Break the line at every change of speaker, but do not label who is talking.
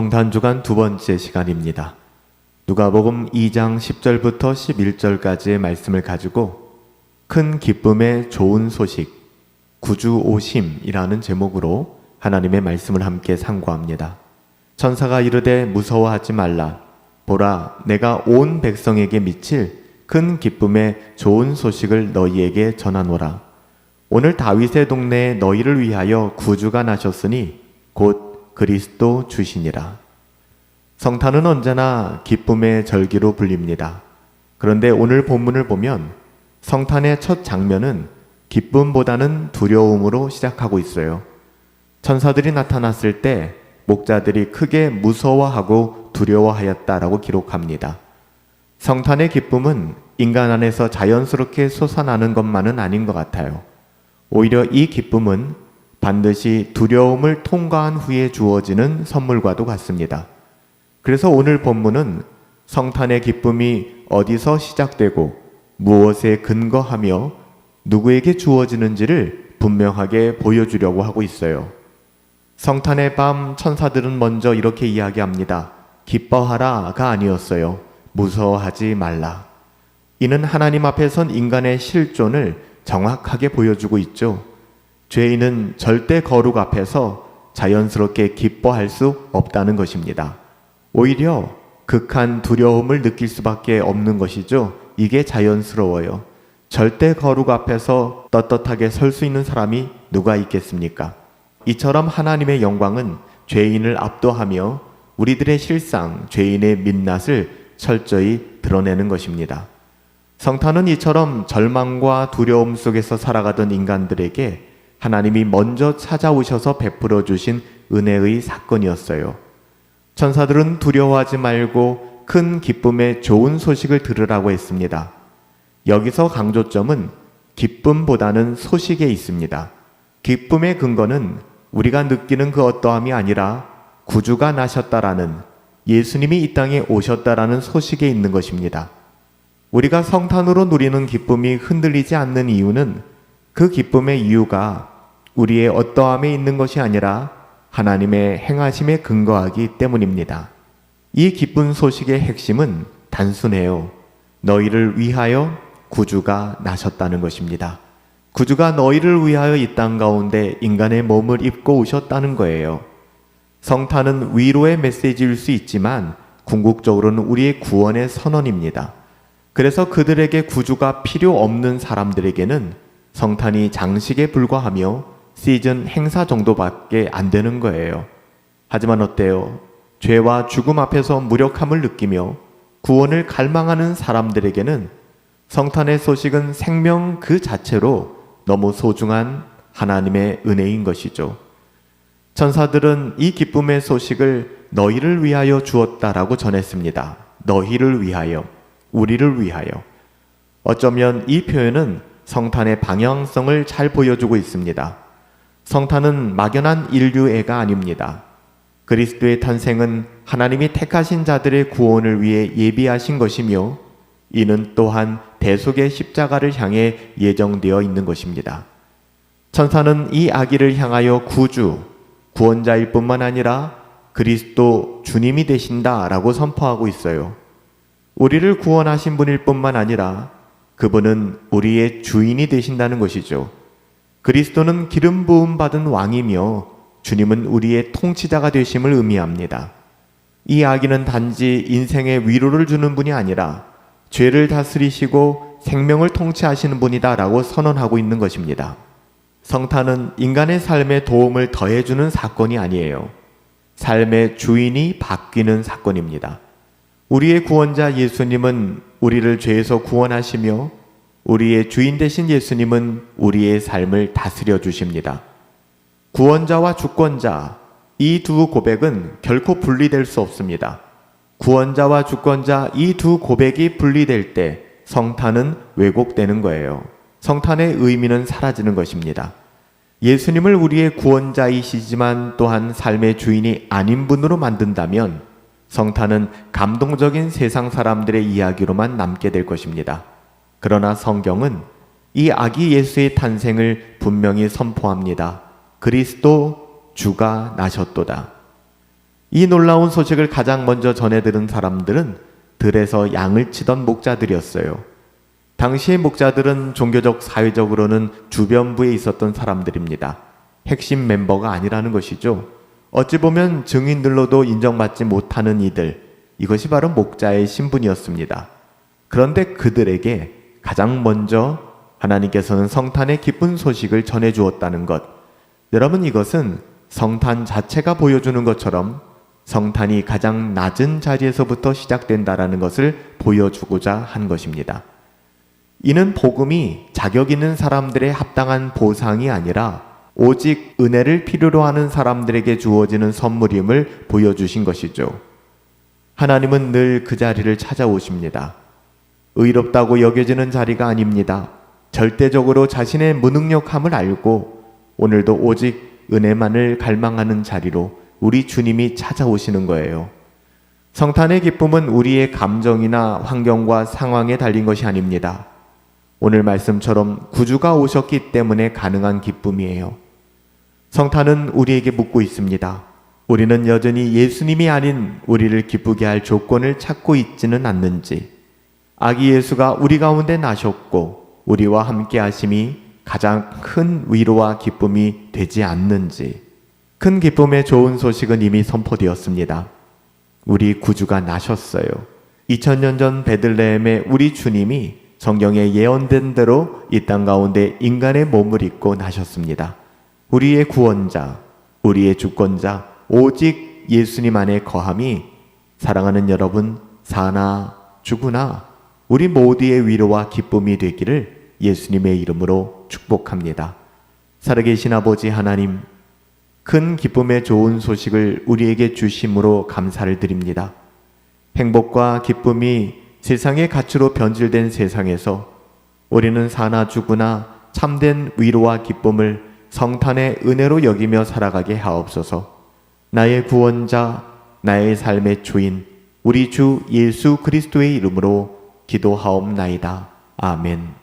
성탄 주간 두 번째 시간입니다. 누가복음 2장 10절부터 11절까지의 말씀을 가지고 큰 기쁨의 좋은 소식 구주 오심이라는 제목으로 하나님의 말씀을 함께 상고합니다. 천사가 이르되 무서워하지 말라 보라 내가 온 백성에게 미칠 큰 기쁨의 좋은 소식을 너희에게 전하노라 오늘 다윗의 동네에 너희를 위하여 구주가 나셨으니 곧 그리스도 주시니라. 성탄은 언제나 기쁨의 절기로 불립니다. 그런데 오늘 본문을 보면 성탄의 첫 장면은 기쁨보다는 두려움으로 시작하고 있어요. 천사들이 나타났을 때 목자들이 크게 무서워하고 두려워하였다라고 기록합니다. 성탄의 기쁨은 인간 안에서 자연스럽게 솟아나는 것만은 아닌 것 같아요. 오히려 이 기쁨은 반드시 두려움을 통과한 후에 주어지는 선물과도 같습니다. 그래서 오늘 본문은 성탄의 기쁨이 어디서 시작되고 무엇에 근거하며 누구에게 주어지는지를 분명하게 보여주려고 하고 있어요. 성탄의 밤 천사들은 먼저 이렇게 이야기합니다. 기뻐하라가 아니었어요. 무서워하지 말라. 이는 하나님 앞에 선 인간의 실존을 정확하게 보여주고 있죠. 죄인은 절대 거룩 앞에서 자연스럽게 기뻐할 수 없다는 것입니다. 오히려 극한 두려움을 느낄 수밖에 없는 것이죠. 이게 자연스러워요. 절대 거룩 앞에서 떳떳하게 설 수 있는 사람이 누가 있겠습니까? 이처럼 하나님의 영광은 죄인을 압도하며 우리들의 실상, 죄인의 민낯을 철저히 드러내는 것입니다. 성탄은 이처럼 절망과 두려움 속에서 살아가던 인간들에게 하나님이 먼저 찾아오셔서 베풀어 주신 은혜의 사건이었어요. 천사들은 두려워하지 말고 큰 기쁨의 좋은 소식을 들으라고 했습니다. 여기서 강조점은 기쁨보다는 소식에 있습니다. 기쁨의 근거는 우리가 느끼는 그 어떠함이 아니라 구주가 나셨다라는 예수님이 이 땅에 오셨다라는 소식에 있는 것입니다. 우리가 성탄으로 누리는 기쁨이 흔들리지 않는 이유는 그 기쁨의 이유가 우리의 어떠함에 있는 것이 아니라 하나님의 행하심에 근거하기 때문입니다. 이 기쁜 소식의 핵심은 단순해요. 너희를 위하여 구주가 나셨다는 것입니다. 구주가 너희를 위하여 이 땅 가운데 인간의 몸을 입고 오셨다는 거예요. 성탄은 위로의 메시지일 수 있지만 궁극적으로는 우리의 구원의 선언입니다. 그래서 그들에게 구주가 필요 없는 사람들에게는 성탄이 장식에 불과하며 시즌 행사 정도밖에 안 되는 거예요. 하지만 어때요? 죄와 죽음 앞에서 무력함을 느끼며 구원을 갈망하는 사람들에게는 성탄의 소식은 생명 그 자체로 너무 소중한 하나님의 은혜인 것이죠. 천사들은 이 기쁨의 소식을 너희를 위하여 주었다라고 전했습니다. 너희를 위하여. 우리를 위하여. 어쩌면 이 표현은 성탄의 방향성을 잘 보여주고 있습니다. 성탄은 막연한 인류애가 아닙니다. 그리스도의 탄생은 하나님이 택하신 자들의 구원을 위해 예비하신 것이며 이는 또한 대속의 십자가를 향해 예정되어 있는 것입니다. 천사는 이 아기를 향하여 구주, 구원자일 뿐만 아니라 그리스도 주님이 되신다 라고 선포하고 있어요. 우리를 구원하신 분일 뿐만 아니라 그분은 우리의 주인이 되신다는 것이죠. 그리스도는 기름 부음 받은 왕이며 주님은 우리의 통치자가 되심을 의미합니다. 이 아기는 단지 인생의 위로를 주는 분이 아니라 죄를 다스리시고 생명을 통치하시는 분이다라고 선언하고 있는 것입니다. 성탄은 인간의 삶에 도움을 더해주는 사건이 아니에요. 삶의 주인이 바뀌는 사건입니다. 우리의 구원자 예수님은 우리를 죄에서 구원하시며 우리의 주인 되신 예수님은 우리의 삶을 다스려 주십니다. 구원자와 주권자, 이 두 고백은 결코 분리될 수 없습니다. 구원자와 주권자 이 두 고백이 분리될 때 성탄은 왜곡되는 거예요. 성탄의 의미는 사라지는 것입니다. 예수님을 우리의 구원자이시지만 또한 삶의 주인이 아닌 분으로 만든다면 성탄은 감동적인 세상 사람들의 이야기로만 남게 될 것입니다. 그러나 성경은 이 아기 예수의 탄생을 분명히 선포합니다. 그리스도 주가 나셨도다. 이 놀라운 소식을 가장 먼저 전해 들은 사람들은 들에서 양을 치던 목자들이었어요. 당시의 목자들은 종교적 사회적으로는 주변부에 있었던 사람들입니다. 핵심 멤버가 아니라는 것이죠. 어찌 보면 증인들로도 인정받지 못하는 이들, 이것이 바로 목자의 신분이었습니다. 그런데 그들에게 가장 먼저 하나님께서는 성탄의 기쁜 소식을 전해 주었다는 것. 여러분 이것은 성탄 자체가 보여주는 것처럼 성탄이 가장 낮은 자리에서부터 시작된다라는 것을 보여주고자 한 것입니다. 이는 복음이 자격 있는 사람들의 합당한 보상이 아니라 오직 은혜를 필요로 하는 사람들에게 주어지는 선물임을 보여주신 것이죠. 하나님은 늘 그 자리를 찾아오십니다. 의롭다고 여겨지는 자리가 아닙니다. 절대적으로 자신의 무능력함을 알고 오늘도 오직 은혜만을 갈망하는 자리로 우리 주님이 찾아오시는 거예요. 성탄의 기쁨은 우리의 감정이나 환경과 상황에 달린 것이 아닙니다. 오늘 말씀처럼 구주가 오셨기 때문에 가능한 기쁨이에요. 성탄은 우리에게 묻고 있습니다. 우리는 여전히 예수님이 아닌 우리를 기쁘게 할 조건을 찾고 있지는 않는지, 아기 예수가 우리 가운데 나셨고 우리와 함께 하심이 가장 큰 위로와 기쁨이 되지 않는지, 큰 기쁨의 좋은 소식은 이미 선포되었습니다. 우리 구주가 나셨어요. 2000년 전 베들레헴의 우리 주님이 성경에 예언된 대로 이 땅 가운데 인간의 몸을 입고 나셨습니다. 우리의 구원자, 우리의 주권자, 오직 예수님 안에 거함이 사랑하는 여러분, 사나 죽으나 우리 모두의 위로와 기쁨이 되기를 예수님의 이름으로 축복합니다. 살아계신 아버지 하나님, 큰 기쁨의 좋은 소식을 우리에게 주심으로 감사를 드립니다. 행복과 기쁨이 세상의 가치로 변질된 세상에서 우리는 사나 죽으나 참된 위로와 기쁨을 성탄의 은혜로 여기며 살아가게 하옵소서. 나의 구원자, 나의 삶의 주인, 우리 주 예수 그리스도의 이름으로 기도하옵나이다. 아멘.